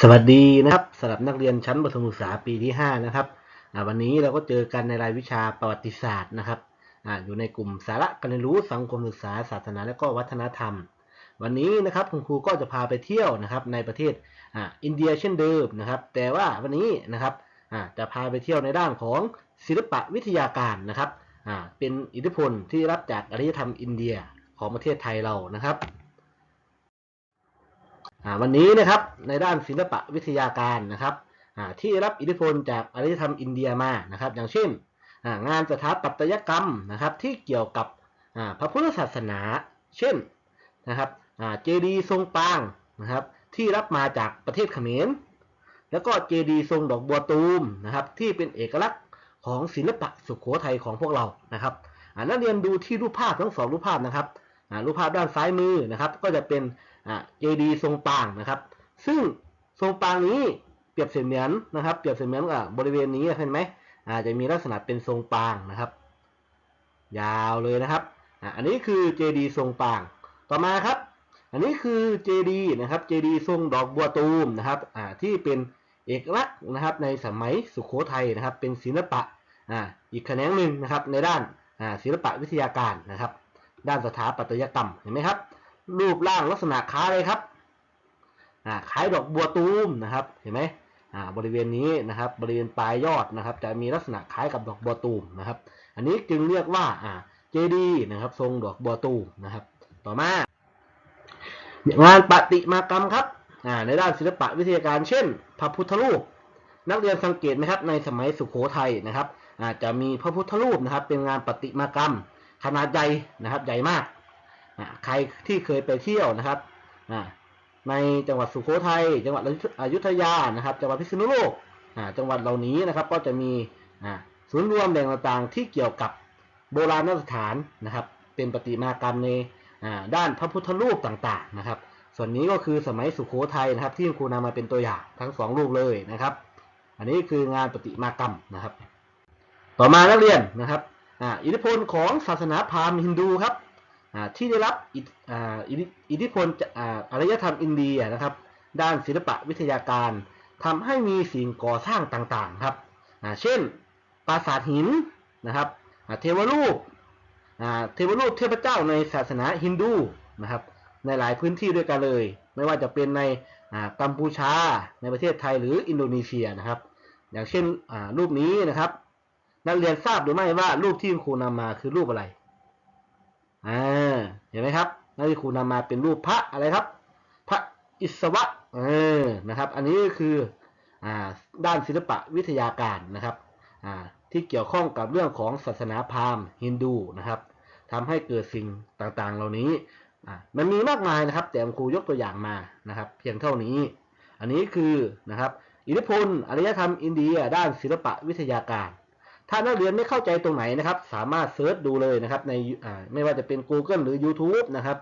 สวัสดีนะครับสำหรับนักเรียนชั้นประถมศึกษาปีที่ 5 นะครับอ่าวันนี้เราก็เจอกันในรายวิชาประวัติศาสตร์นะครับอ่าอยู่ในกลุ่มสาระการเรียนรู้สังคมศึกษาศาสนาและก็วัฒนธรรม วันนี้นะครับคุณครูก็จะพาไปเที่ยวนะครับในประเทศอ่าอินเดียเช่นเดิมนะครับ แต่ว่าวันนี้นะครับอ่าจะพาไปเที่ยวในด้านของศิลปะวิทยาการนะครับอ่าเป็นอิทธิพลที่รับจากอารยธรรมอินเดียของประเทศไทยเรานะครับอ่า วันนี้นะครับในด้านศิลปะวิทยาการนะครับที่รับอิทธิพลจากอารยธรรมอินเดียมานะครับ อย่างเช่นงานสถาปัตยกรรมนะครับที่เกี่ยวกับพระพุทธศาสนา เช่นนะครับเจดีย์ทรงปางนะครับที่รับมาจากประเทศเขมร แล้วก็เจดีย์ทรงดอกบัวตูมนะครับที่เป็นเอกลักษณ์ของศิลปะสุโขทัยของพวกเรานะครับอ่านักเรียนดูที่รูปภาพทั้งสองรูปภาพนะครับ รูปภาพด้านซ้ายมือนะครับ ก็จะเป็นเจดีทรงปางนะครับ ซึ่งทรงปางนี้เปรียบเสมือนนะครับ เปรียบเสมือนกับบริเวณนี้เห็นไหมอาจจะมีลักษณะเป็นทรงปางนะครับ ยาวเลยนะครับอันนี้คือเจดีทรงปาง ต่อมาครับ อันนี้คือเจดีนะครับเจดีทรงดอกบัวตูมนะครับที่เป็นเอกลักษณ์นะครับในสมัยสุโขทัยนะครับ เป็นศิลปะอีกแขนงหนึ่งนะครับในด้านศิลปะวิทยาการนะครับ ด้านสถาปัตยกรรมเห็นไหมครับ รูปร่างลักษณะคล้ายเลยครับอ่าคล้ายดอกบัวตูมนะครับเห็นไหมบริเวณนี้นะครับบริเวณปลายยอดนะครับ จะมีลักษณะคล้ายกับดอกบัวตูมนะครับ อันนี้จึงเรียกว่าเจดีนะครับ ทรงดอกบัวตูมนะครับ ต่อมางานประติมากรรมครับในด้านศิลปะวิทยาการ เช่น พระพุทธรูป นักเรียนสังเกตไหมครับในสมัยสุโขทัยนะครับอาจจะมีพระพุทธรูปนะครับ เป็นงานประติมากรรม ขนาดใหญ่นะครับ ใหญ่มาก ใครที่เคยไปเที่ยวนะครับ ในจังหวัดสุโขทัย จังหวัดอยุธยา นะครับ จังหวัดพิษณุโลก จังหวัดเหล่านี้นะครับ ก็จะมีศูนย์รวมแหล่งต่างๆ ที่เกี่ยวกับโบราณสถานนะครับ เป็นประติมากรรมในด้านพระพุทธรูปต่างๆ นะครับ ส่วนนี้ก็คือสมัยสุโขทัยนะครับ ที่ครูนำมาเป็นตัวอย่างทั้งสองรูปเลยนะครับ อันนี้คืองานประติมากรรมนะครับ ต่อมานักเรียนนะครับ อิทธิพลของศาสนาพราหมณ์ฮินดูครับที่ได้รับอิทธิพลจากอารยธรรมอินเดียนะครับ ด้านศิลปะวิทยาการทำให้มีสิ่งก่อสร้างต่างๆครับเช่นปราสาทหินนะครับเทวรูปเทวรูปเทพเจ้าในศาสนาฮินดูนะครับ ในหลายพื้นที่ด้วยกันเลย ไม่ว่าจะเป็นในกัมพูชาในประเทศไทยหรืออินโดนีเซียนะครับ อย่างเช่นรูปนี้นะครับ นักเรียนทราบหรือไม่ว่ารูปที่ครูนำมาคือรูปอะไรอ่าเห็นไหมครับนั่นที่ครูนำมาเป็นรูปพระอะไรครับ พระอิศวะเออนะครับ อันนี้ก็คืออ่าด้านศิลปะวิทยาการนะครับอ่าที่เกี่ยวข้องกับเรื่องของศาสนาพราหมณ์ฮินดูนะครับทำให้เกิดสิ่งต่างๆ เหล่านี้อ่ามันมีมากมายนะครับ แต่ครูยกตัวอย่างมานะครับ เพียงเท่านี้ อันนี้คือนะครับอิทธิพลอารยธรรมอินเดีย ด้านศิลปะวิทยาการ ถ้านักเรียนไม่เข้าใจตรงไหนนะครับ สามารถเซิร์ชดูเลยนะครับ ในไม่ว่าจะเป็น Google หรือ YouTube นะครับ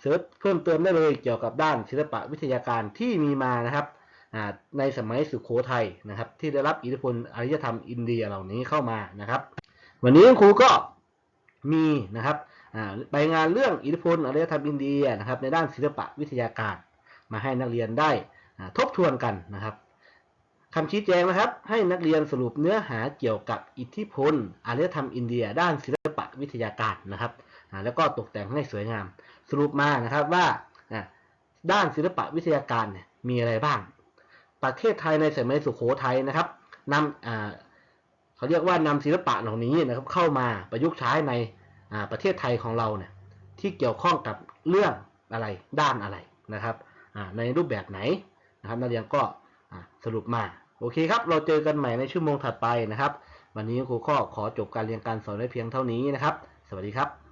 เซิร์ชเพิ่มเติมได้เลยเกี่ยวกับด้านศิลปะวิทยาการที่มีมานะครับในสมัยสุขโขทัยนะครับ ที่ได้รับอิทธิพลอารยธรรมอินเดียเหล่านี้เข้ามานะครับ วันนี้ครูก็มีนะครับอ่าไปงานเรื่องอิทธิพลอารยธรรมอินเดียนะครับ ในด้านศิลปะวิทยาการ มาให้นักเรียนได้ทบทวนกันนะครับ คำชี้แจงนะครับ ให้นักเรียนสรุปเนื้อหาเกี่ยวกับอิทธิพลอารยธรรมอินเดีย ด้านศิลปะวิทยาการนะครับแล้วก็ตกแต่งให้สวยงาม สรุปมานะครับว่าด้านศิลปะวิทยาการมีอะไรบ้าง ประเทศไทยในสมัยสุโขทัยนะครับนำอ่าเขาเรียกว่านำศิลปะเหล่านี้นะครับเข้ามาประยุกต์ใช้ในประเทศไทยของเราเนี่ยที่เกี่ยวข้องกับเรื่องอะไรด้านอะไรนะครับในรูปแบบไหนนะครับนักเรียนก็สรุปมา โอเคครับ เราเจอกันใหม่ในชั่วโมงถัดไปนะครับ วันนี้ครูข้อขอจบการเรียนการสอนไว้เพียงเท่านี้นะครับ สวัสดีครับ